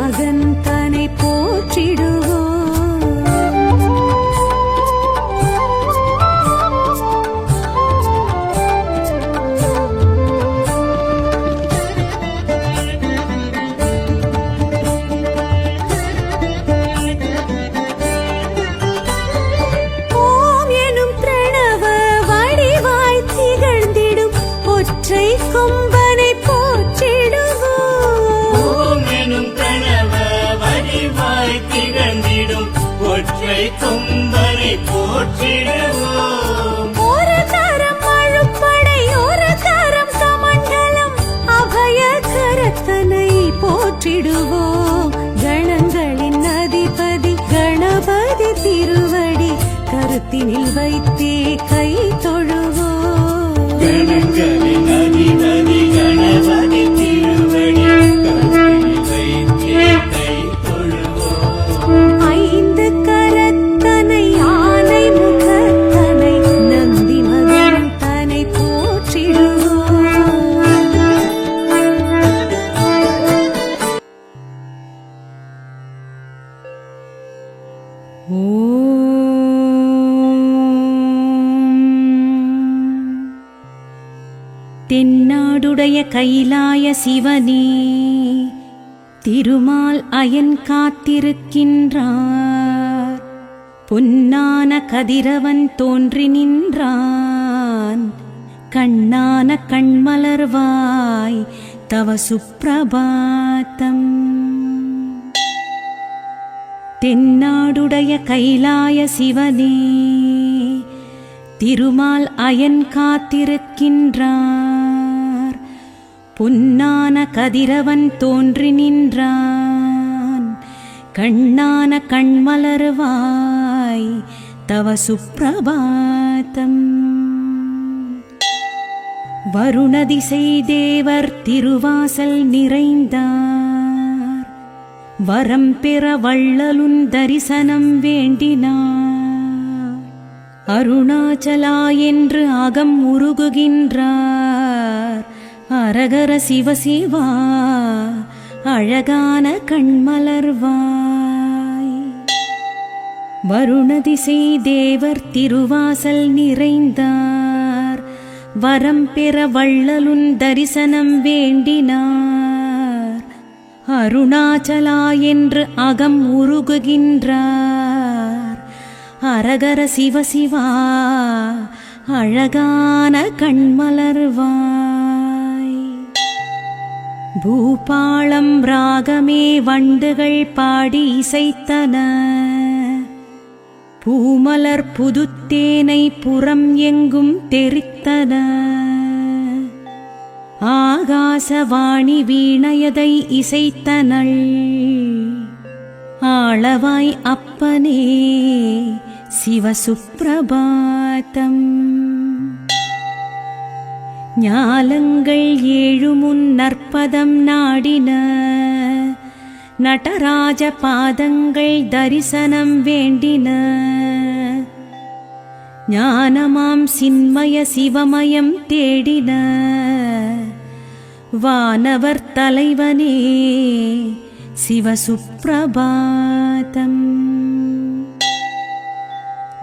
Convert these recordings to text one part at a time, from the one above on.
மகன் தனை போற்றிடுவோம். கைலாய சிவனே திருமால் அயன் காத்திருக்கின்றார். பொன்னான கதிரவன் தோன்றி நின்றான். கண்ணான கண்மலர்வாய் தவ சுப்பிரபாத்தம். தென்னாடுடைய கைலாய சிவனே திருமால் அயன் காத்திருக்கின்றான். பொன்னான கதிரவன் தோன்றி நின்றான். கண்ணான கண்மலர்வாய் தவ சுப்பிரபாத்தம். வருணதிசை தேவர் திருவாசல் நிறைந்தார். வரம் பெற வள்ளலுன் தரிசனம் வேண்டினார். அருணாச்சலா என்று அகம் உருகுகின்றார். அரகர சிவசிவா அழகான கண்மலர்வாய் வருணதிசை தேவர் திருவாசல் நிறைந்தார் வரம் பெற வள்ளலுன் தரிசனம் வேண்டினார். அருணாச்சலா என்று அகம் உருகுகின்றார் அரகர சிவசிவா அழகான கண்மலர்வாய் பூபாளம் ராகமே வண்டுகள் பாடி இசைத்தன. பூமலர் புதுத்தேனை புறம் எங்கும் தெரித்தன. ஆகாசவாணி வீணையதை இசைத்தனள். ஆளவாய் அப்பனே சிவசுப்பிரபாதம் ஞாலங்கள் ஏழுமுன் நற்பதம் நாடின. நடராஜ பாதங்கள் தரிசனம் வேண்டின. ஞானமாம் சின்மய சிவமயம் தேடின. வானவர் தலைவனே சிவசுப்பிரபாதம்.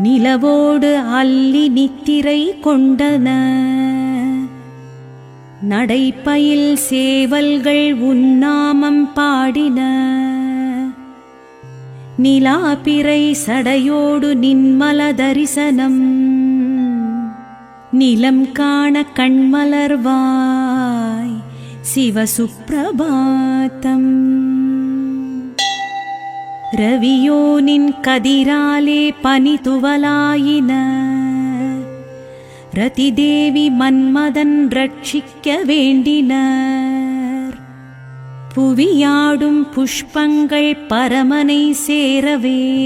நிலவோடு அல்லி நித்திரை கொண்டன. நடைப்பயில் சேவல்கள் உன்னாமம் பாடின. நிலாபிறை சடையோடு நின்மல தரிசனம் நிலம் காண கண்மலர்வாய் சிவசுப்பிரபாத்தம். ரவியோனின் கதிராலே பனிதுவலாயின. ரதிதேவி மன்மதன் ரட்சிக்க வேண்டினார். புவியாடும் புஷ்பங்கள் பரமனை சேரவே.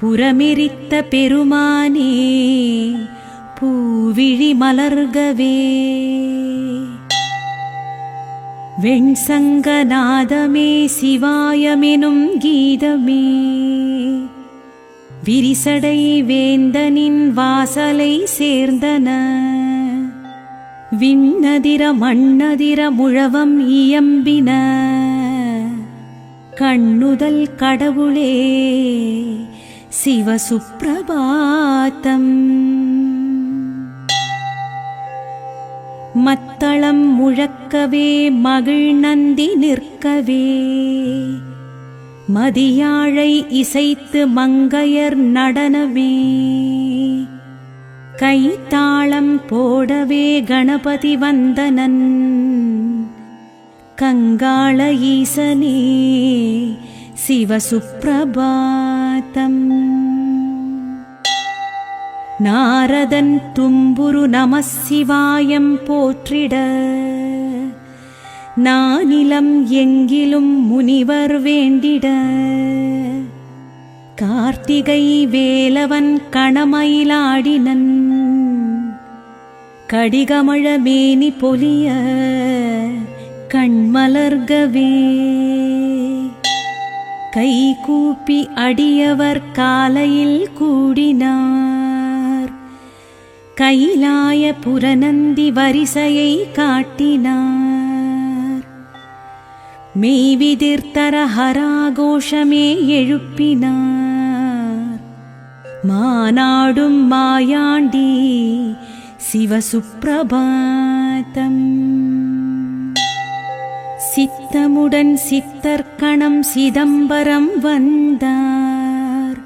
புறமெரித்த பெருமானே பூவிழி மலர்கவே. வெண்சங்கநாதமே சிவாயமெனும் கீதமே. விரிசடை வேந்தனின் வாசலை சேர்ந்தன. விண்ணதிர மண்ணதிர முழவம் இயம்பின. கண்ணுதல் கடவுளே சிவசுப்பிரபாத்தம். மத்தளம் முழக்கவே மகிழ் நந்தி நிற்கவே. மதியாழை இசைத்து மங்கையர் நடனமே கைத்தாளம் போடவே கணபதி வந்தனன். கங்காள ஈசனே சிவசுப்பிரபாத்தம். நாரதன் தும்புரு நமசிவாயம் போற்றிட. நானிலம் எங்கிலும் முனிவர் வேண்டிட. கார்த்திகை வேலவன் கணமயிலாடினன். கடிகமழ மேனி பொலிய கண்மலர்கவே. கை கூப்பி அடியவர் காலையில் கூடினார். கைலாய புரநந்தி வரிசையை காட்டினார். மெய்விதிர்த்தரஹராகோஷமே எழுப்பினார். மாநாடும் மாயாண்டி சிவசுப்பிரபாதம். சித்தமுடன் சித்தர்க்கணம் சிதம்பரம் வந்தார்.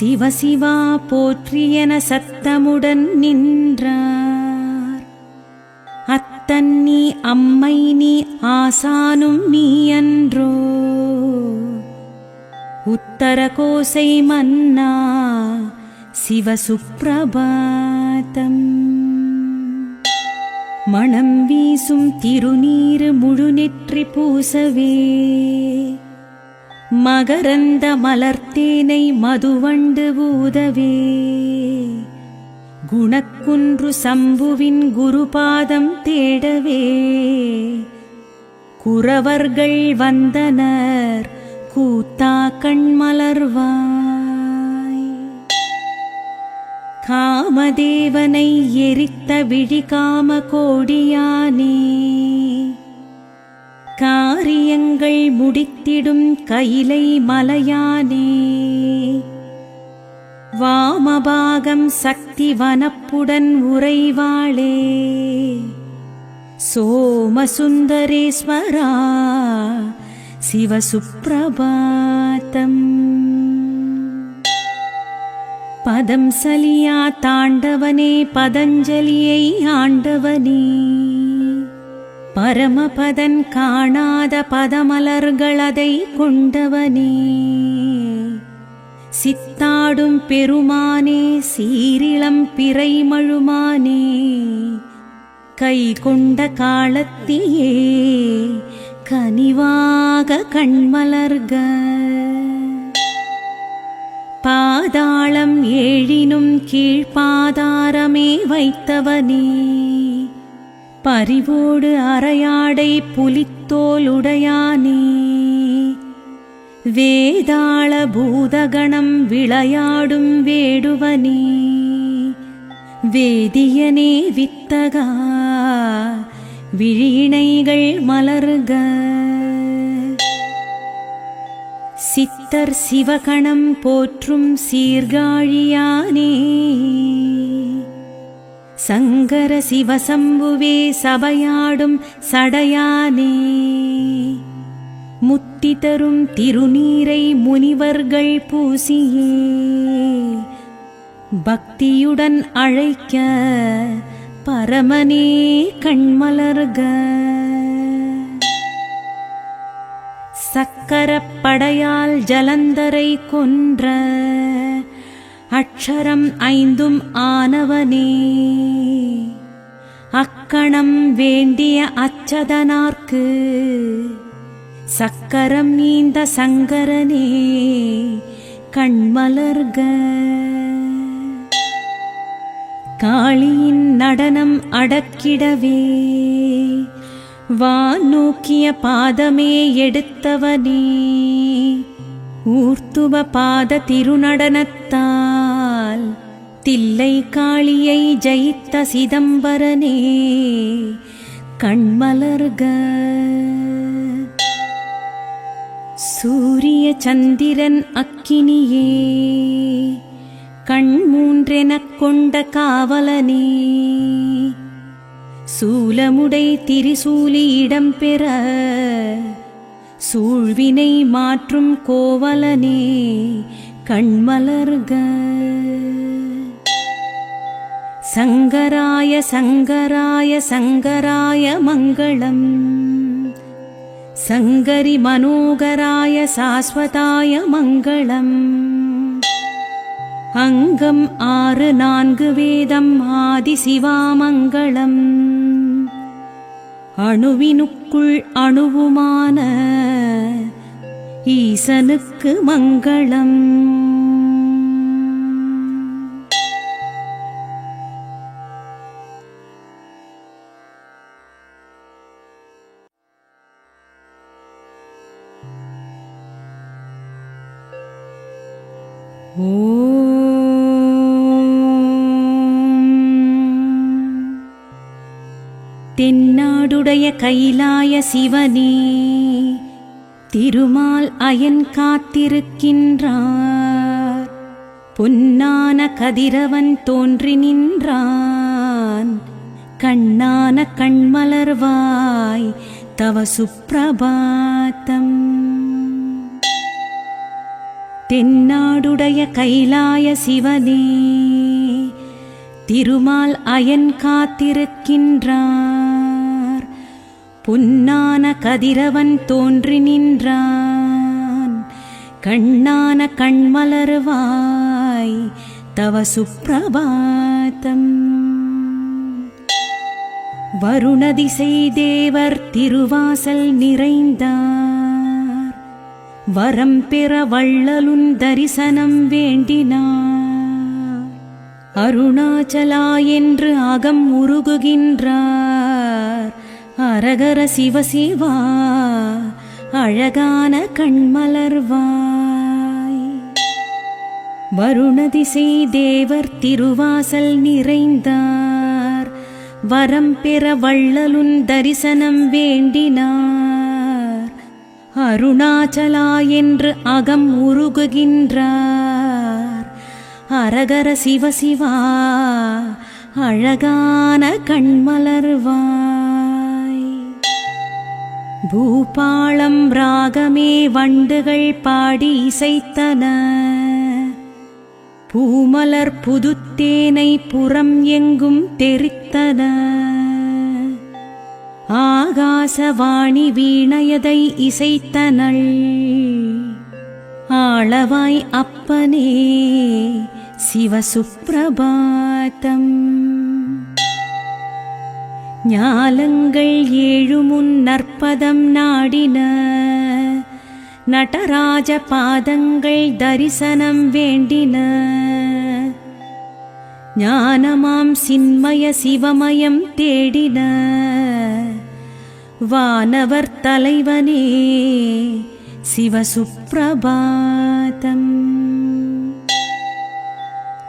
சிவசிவா போற்றியன சத்தமுடன் நின்றார். அத்தன் அம்மை நீ ஆசானும் நீ அன்றோ உத்தர கோசை மன்னா சிவசுப்பிரபாதம். மணம் வீசும் திருநீர் முழு நெற்றி பூசவே. மகரந்த மலர்த்தேனை மதுவண்டு ஊதவே. குணக்குன்று சம்புவின் குருபாதம் தேடவே. குறவர்கள் வந்தனர் கூத்தா கண்மலர்வாய். காமதேவனை எரித்த விழிகாம கோடியானே. காரியங்கள் முடித்திடும் கைலை மலையானே. வாமபாகம் சக்தி வனப்புடன் உறைவாளே. சோமசுந்தரேஸ்வரா சிவசுப்பிரபாத்தம் பதம் சலியா தாண்டவனே பதஞ்சலியை ஆண்டவனே. பரமபதன் காணாத பதமலர்களதை கொண்டவனே. சித்தாடும் பெருமானே சீரிளம் பிறை மழுமானே கை கொண்ட காலத்தியே கனிவாக கண்மலர்க. பாதாளம் ஏழினும் கீழ்பாதாரமே வைத்தவனே பரிவோடு அரையாடை புலித்தோலுடையானே வேதாள பூதகணம் விளையாடும் வேடுவனே வேதியனே வித்தகா விழிணைகள் மலர்க. சித்தர் சிவகணம் போற்றும் சீர்காழியானே சங்கர சிவசம்புவே சபையாடும் சடையானே. முத்தி தரும் திருநீரை முனிவர்கள் பூசியே. பக்தியுடன் அழைக்க பரமனே கண்மலர்க. சக்கரப்படையால் ஜலந்தரை கொன்ற அக்ஷரம் ஐந்தும் ஆனவனே. அக்கணம் வேண்டிய அச்சதனார்க்கு சக்கரம் நீந்த சங்கரனே கண்மலர்க. காளியின் நடனம் அடக்கிடவே வான் நோக்கிய பாதமே எடுத்தவனே. ஊர்த்துவ பாத திருநடனத்தால் தில்லை காளியை ஜெயித்த சிதம்பரனே கண்மலர்க. சூரிய சந்திரன் அக்கினியே கண் மூன்றெனக் கொண்ட காவலனே. சூலமுடை திரிசூலி இடம்பெற சூழ்வினை மாற்றும் கோவலனே கண்மலர்க. சங்கராய சங்கராய சங்கராய மங்களம். சங்கரி மனோகராய சாஸ்வதாய மங்களம் அங்கம் ஆறு நான்கு வேதம் ஆதி சிவாமங்களம் அணுவினுக்குள் அணுவுமான ஈசனுக்கு மங்களம் உடைய கைலாய சிவனே திருமால் அயன் காத்திருக்கின்றார். பொன்னான கதிரவன் தோன்றி நின்றான். கண்ணான கண்மலர்வாய் தவ சுப்பிரபாத்தம். தென்னாடுடைய கைலாய சிவனே திருமால் அயன் காத்திருக்கின்றான். பொன்னான கதிரவன் தோன்றி நின்றான். கண்ணான கண்மலர்வாய் தவ சுப்பிரபாத்தம். வருணதிசை தேவர் திருவாசல் நிறைந்தார். வரம் பெற வள்ளலுன் தரிசனம் வேண்டினார். அருணாச்சலா என்று அகம் உருகுகின்றார். அரகர சிவசிவா அழகான கண்மலர்வாய் வருணதிசை தேவர் திருவாசல் நிறைந்தார் வரம் பெற வள்ளலுன் தரிசனம் வேண்டினார். அருணாச்சலா என்று அகம் உருகுகின்றார். அரகர சிவசிவா அழகான கண்மலர்வாய் பூபாளம் ராகமே வண்டுகள் பாடி இசைத்தன. பூமலர் புதுத்தேனை புறம் எங்கும் தெரித்தன. ஆகாசவாணி வீணையதை இசைத்தனள். ஆளவாய் அப்பனே சிவசுப்பிரபாதம் ஞாலங்கள் ஏழுமுன் நற்பதம் நாடின. நடராஜ பாதங்கள் தரிசனம் வேண்டின. ஞானமாம் சின்மய சிவமயம் தேடின. வானவர் தலைவனே சிவசுப்பிரபாதம்.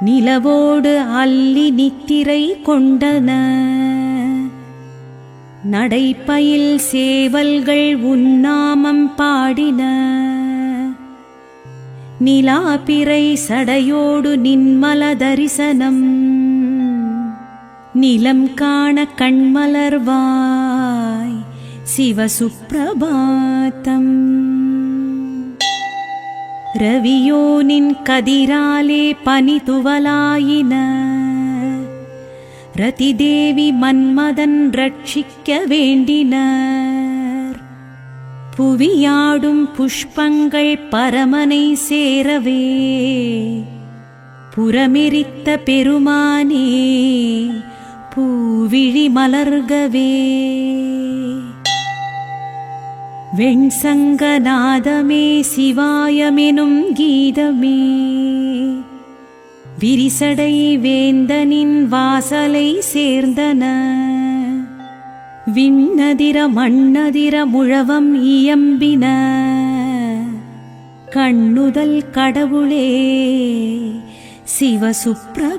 நிலவோடு அல்லி நித்திரை கொண்டன. நடைப்பயில் சேவல்கள் உன்னாமம் பாடின. நிலாபிறை சடையோடு நின்மல தரிசனம் நிலம் காண கண்மலர்வாய் சிவசுப்பிரபாத்தம். ரவியோனின் கதிராலே பனிதுவலாயின. ரதிதேவி மன்மதன் ரட்சிக்க வேண்டினர். புவியாடும் புஷ்பங்கள் பரமனை சேரவே. புறமெரித்த பெருமானே பூவிழி மலர்கவே. வெண்சங்கநாதமே சிவாயமெனும் கீதமே. விரிசடை வேந்தனின் வாசலை சேர்ந்தன. விண்ணதிர மண்ணதிர முழவம் இயம்பின. கண்ணுதல் கடவுளே சிவசுப்பிரபாத்தம்.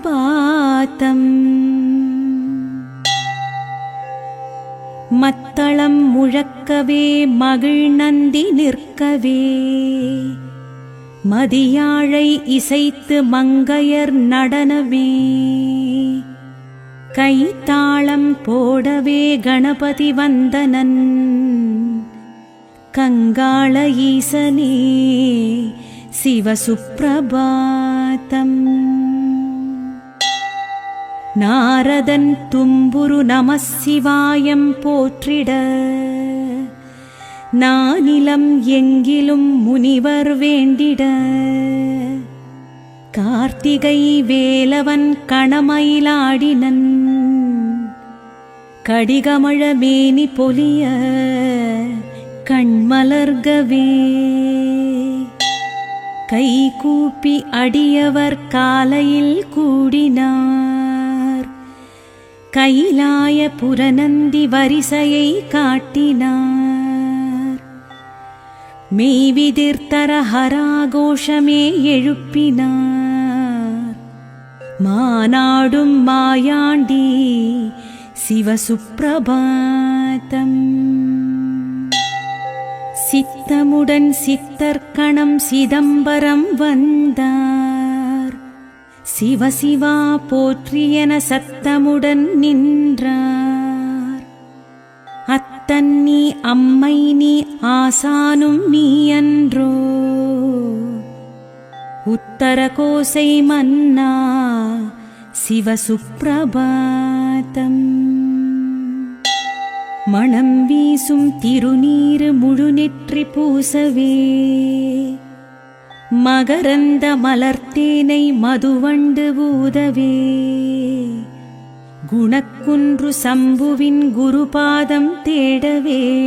மத்தளம் முழக்கவே மகிழ்நந்தி நிற்கவே. மதியாழை இசைத்து மங்கையர் நடனமே. கைத்தாளம் போடவே கணபதி வந்தனன். கங்காள ஈசனே சிவசுப்பிரபாத்தம். நாரதன் தும்புரு நமசிவாயம் போற்றிட. நானிலம் எங்கிலும் முனிவர் வேண்டிட. கார்த்திகை வேலவன் கணமயிலாடினன். கடிகமழ மேனி பொலிய கண்மலர்கவே. கை கூப்பி அடியவர் காலையில் கூடினார். கைலாய புரநந்தி வரிசையை காட்டினார். மெய்விதிர்த்தர எழுப்பினார். மாநாடும் மாயாண்டி சிவசுப்பிரபாதம். சித்தமுடன் சித்தர்க்கணம் சிதம்பரம் வந்தார். சிவசிவா போற்றியன சத்தமுடன் நின்றார். தன்னி அம்மை நீ ஆசானும் நீ அன்றோ உத்தர கோசை மன்னா சிவசுப்பிரபாதம். மணம் வீசும் திருநீரு முழுநெற்றி பூசவே. மகரந்த மலர்த்தேனை மதுவண்டு ஊதவே. குணக்குன்று சம்புவின் குருபாதம் தேடவே.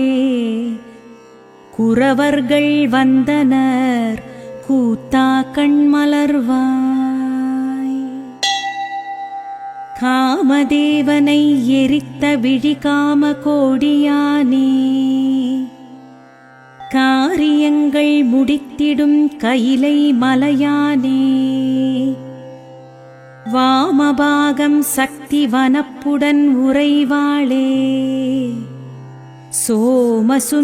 குறவர்கள் வந்தனர் கூத்தா கண்மலர்வாய் காமதேவனை எரித்த விழிகாம கோடியானே. காரியங்கள் முடித்திடும் கைலை மலையானே. வாமபாகம் சக்தி வனப்புடன் உறைவாளே. சோமசுந்தரேஸ்வரா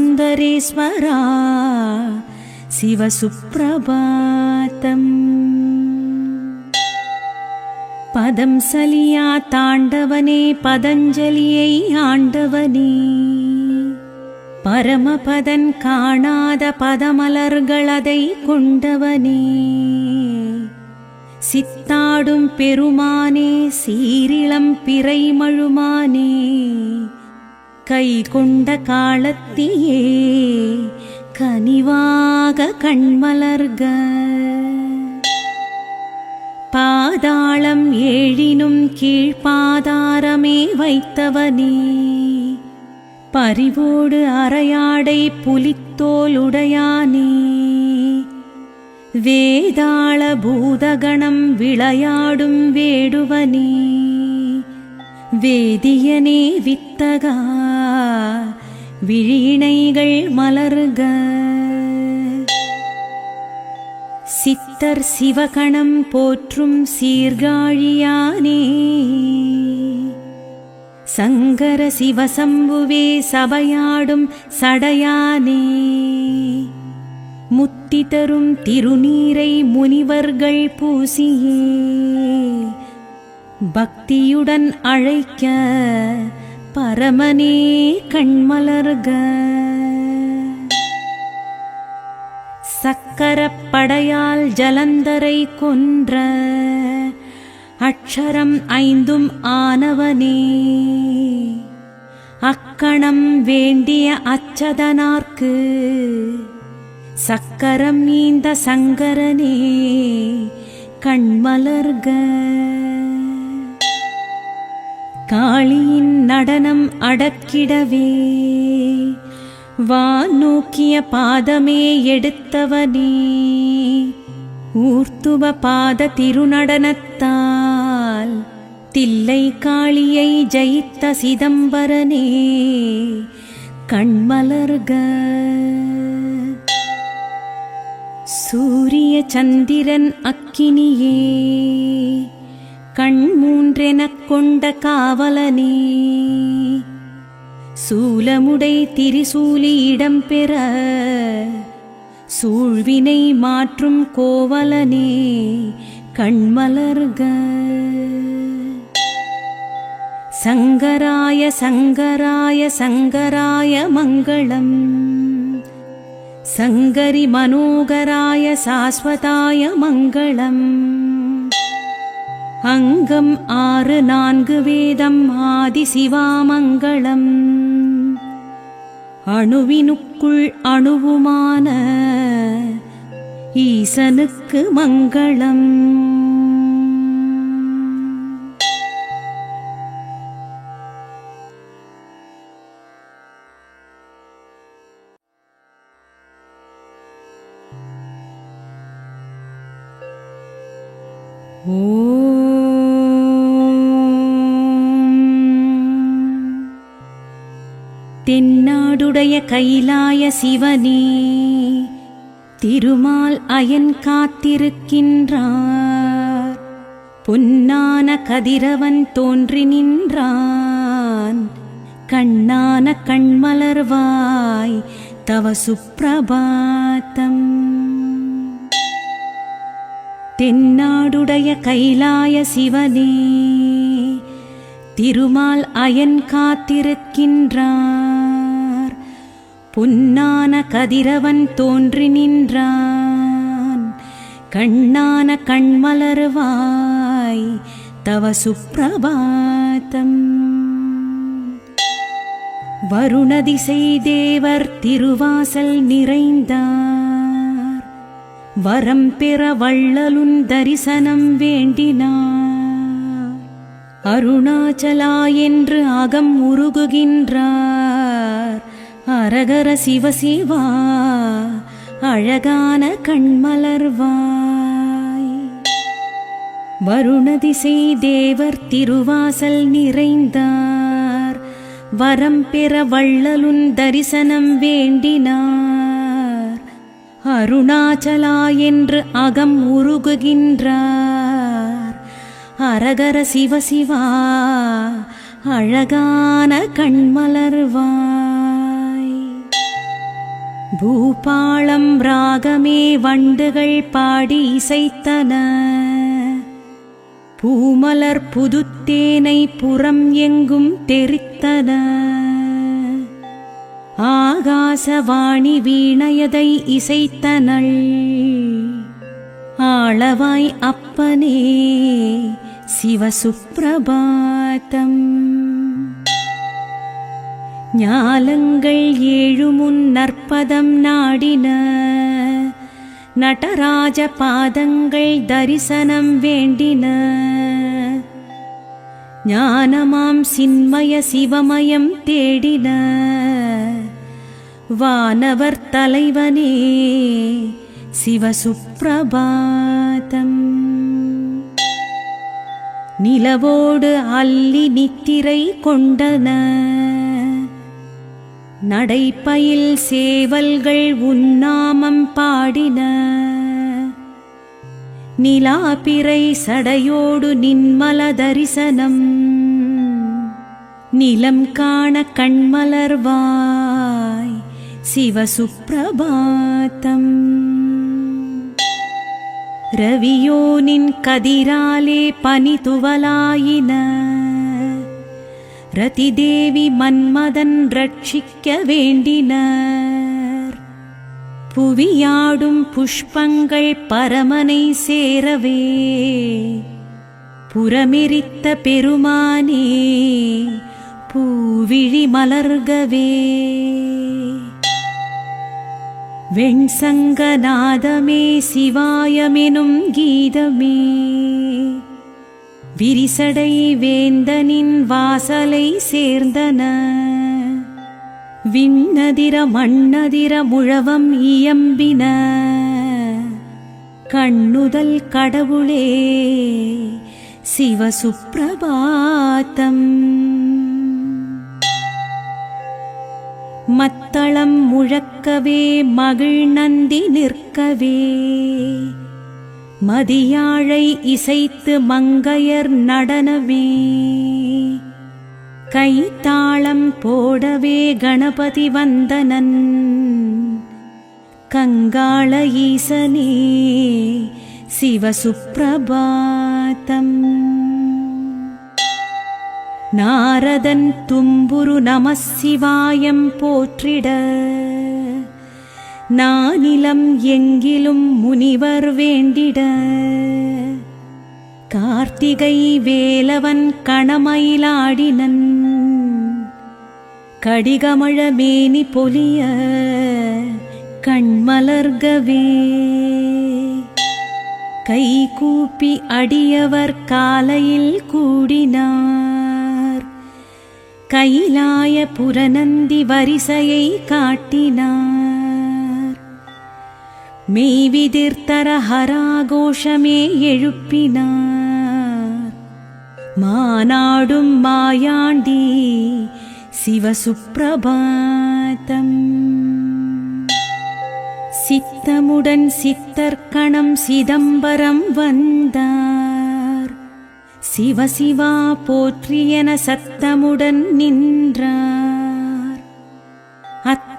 சிவசுப்பிரபாத்தம் பதம் சலியா தாண்டவனே பதஞ்சலியை ஆண்டவனே. பரமபதன் காணாத பதமலர்களதை கொண்டவனே. சித்தாடும் பெருமானே சீரிளம் பிறைமழுமானே கை கொண்ட காலத்தியே கனிவாக கண்மலர்க. பாதாளம் ஏழினும் கீழ்பாதாரமே வைத்தவனே பறிவோடு அரையாடை புலித்தோலுடையானே வேதாள பூதகணம் விளையாடும் வேடுவனே வேதியனே வித்தகா விழிணைகள் மலர்க. சித்தர் சிவகணம் போற்றும் சீர்காழியானே சங்கர சிவசம்புவே சபையாடும் சடையானே. முத்தி தரும் திருநீரை முனிவர்கள் பூசியே. பக்தியுடன் அழைக்க பரமனே கண்மலர்க. சக்கரப்படையால் ஜலந்தரை கொன்ற அக்ஷரம் ஐந்தும் ஆனவனே. அக்கணம் வேண்டிய அச்சதனார்க்கு சக்கரம் நீந்த சங்கரனே கண்மலர்க. காளியின் நடனம் அடக்கிடவே வான் நோக்கிய பாதமே எடுத்தவனே. ஊர்த்துவ பாத திருநடனத்தால் தில்லை காளியை ஜெயித்த சிதம்பரனே கண்மலர்க. சூரிய சந்திரன் அக்கினியே கண் மூன்றெனக் கொண்ட காவலனே. சூலமுடை திரிசூலி இடம்பெற சூழ்வினை மாற்றும் கோவலனே கண்மலர்க. சங்கராய சங்கராய சங்கராய மங்களம். சங்கரி மனோகராய சாஸ்வதாய மங்களம் அங்கம் ஆறு நான்கு வேதம் ஆதி சிவாமங்களம் அணுவினுக்குள் அணுவுமான ஈசனுக்கு மங்களம் தென்னாடுடைய கைலாய சிவனே திருமால் அயன் காத்திருக்கின்றார். பொன்னான கதிரவன் தோன்றி நின்றான். கண்ணான கண்மலர்வாய் தவ சுப்பிரபாத்தம். தென்னாடுடைய கைலாய சிவனே திருமால் அயன் காத்திருக்கின்றான். புன்னான கதிரவன் தோன்றி நின்றான். கண்ணான கண்மலர்வாய் தவ சுப்பிரபாத்தம். வருணதிசை தேவர் திருவாசல் நிறைந்தார். வரம் பெற வள்ளலுன் தரிசனம் வேண்டினார். அருணாச்சலா என்று அகம் உருகுகின்றார். அரகர சிவசிவா அழகான கண்மலர்வாய் வருணதிசை தேவர் திருவாசல் நிறைந்தார் வரம் பெற வள்ளலுன் தரிசனம் வேண்டினார். அருணாச்சலா என்று அகம் உருகுகின்றார். அரகர சிவசிவா அழகான கண்மலர்வாய் பூபாளம் ராகமே வண்டுகள் பாடி இசைத்தன. பூமலர் புதுத்தேனை புறம் எங்கும் தெரித்தன. ஆகாசவாணி வீணையதை இசைத்தனள். ஆளவாய் அப்பனே சிவசுப்பிரபாதம் ஞாலங்கள் ஏழு முன் நற்பதம் நாடின. நடராஜ பாதங்கள் தரிசனம் வேண்டின. ஞானமாம் சின்மய சிவமயம் தேடின. வானவர் தலைவனே சிவசுப்பிரபாதம். நிலவோடு அல்லி நித்திரை கொண்டன. நடைப்பயில் சேவல்கள் உன்னாமம் பாடின. நிலாபிறை சடையோடு நின்மல தரிசனம் நிலம் காண கண்மலர்வாய் சிவசுப்பிரபாத்தம். ரவியோனின் கதிராலே பனி துவலாயின ரதிதேவி மன்மதன் ரட்சிக்க வேண்டினார். புவியாடும் புஷ்பங்கள் பரமனை சேரவே. புறமெரித்த பெருமானே பூவிழி மலர்கவே. வெண்சங்கநாதமே சிவாயமெனும் கீதமே. விரிசடை வேந்தனின் வாசலை சேர்ந்தன. விண்ணதிர மண்ணதிர முழவம் இயம்பின. கண்ணுதல் கடவுளே சிவசுப்பிரபாத்தம். மத்தளம் முழக்கவே மகிழ் நந்தி நிற்கவே மதியாழை இசைத்து மங்கையர் நடனமே கைத்தாளம் போடவே கணபதி வந்தனன். கங்காள ஈசனே சிவசுப்பிரபாத்தம். நாரதன் தும்புரு நமசிவாயம் போற்றிட. நானிலம் எங்கிலும் முனிவர் வேண்டிட. கார்த்திகை வேலவன் கணமயிலாடினன். கடிகமழ மேனி பொலிய கண்மலர்கவே. கை கூப்பி அடியவர் காலையில் கூடினார். கைலாய புரநந்தி வரிசையை காட்டினார். மெய்விதிர்த்தரஹராகோஷமே எழுப்பினார். மாநாடும் மாயாண்டி சிவசுப்பிரபாதம். சித்தமுடன் சித்தர்க்கணம் சிதம்பரம் வந்தார். சிவசிவா போற்றியன சத்தமுடன் நின்றார்.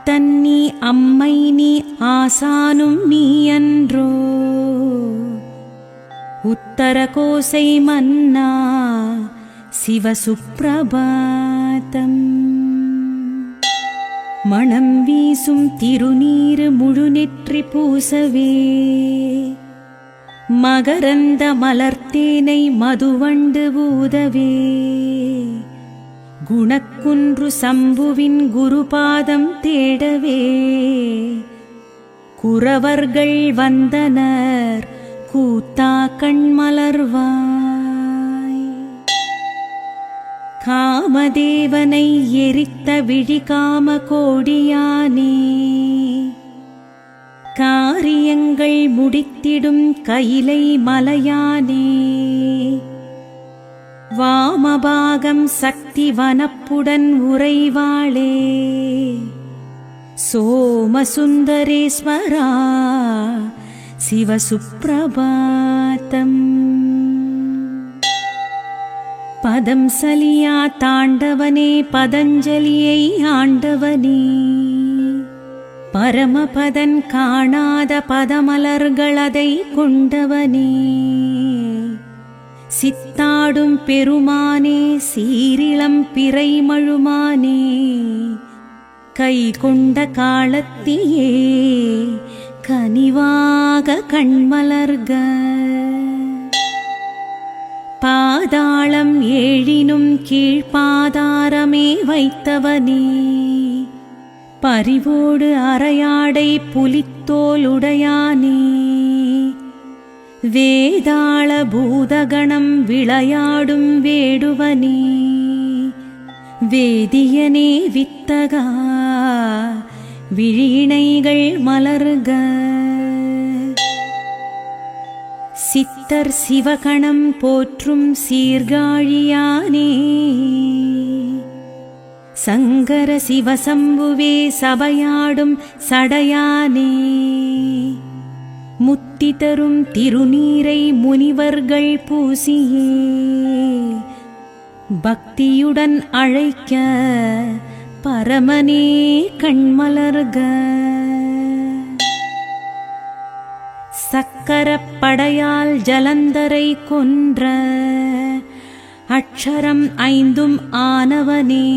தன்னி அம்மை நீ ஆசானும் நீ அன்றோ உத்தர கோசை மன்னா சிவசுப்பிரபாதம். மணம் வீசும் திருநீரு முழுநெற்றி பூசவே. மகரந்த மலர்த்தேனை மதுவண்டு ஊதவே. குணக்குன்று சம்புவின் குருபாதம் தேடவே. குறவர்கள் வந்தனர் கூத்தா கண்மலர்வாய் காமதேவனை எரித்த விழிகாம கோடியானே. காரியங்கள் முடித்திடும் கைலை மலையானே. வாமபாகம் சக்தி வனப்புடன் உறைவாளே. சோமசுந்தரேஸ்வரா சிவசுப்பிரபாத்தம் பதம் சலியா தாண்டவனே பதஞ்சலியை ஆண்டவனே. பரமபதன் காணாத பதமலர்களதை கொண்டவனே. சித்தாடும் பெருமானே சீரிளம் பிறைமழுமானே கை கொண்ட காலத்தியே கனிவாக கண்மலர்க. பாதாளம் ஏழினும் கீழ்பாதாரமே வைத்தவனே பறிவோடு அரையாடை புலித்தோலுடையானே வேதாள பூதகணம் விளையாடும் வேடுவனே வேதியனே வித்தகா விழிணைகள் மலர்க. சித்தர் சிவகணம் போற்றும் சீர்காழியானே சங்கர சிவசம்புவே சபையாடும் சடையானே. முத்தி தரும் திருநீரை முனிவர்கள் பூசியே. பக்தியுடன் அழைக்க பரமனே கண்மலர்க. சக்கரப்படையால் ஜலந்தரை கொன்ற அக்ஷரம் ஐந்தும் ஆனவனே.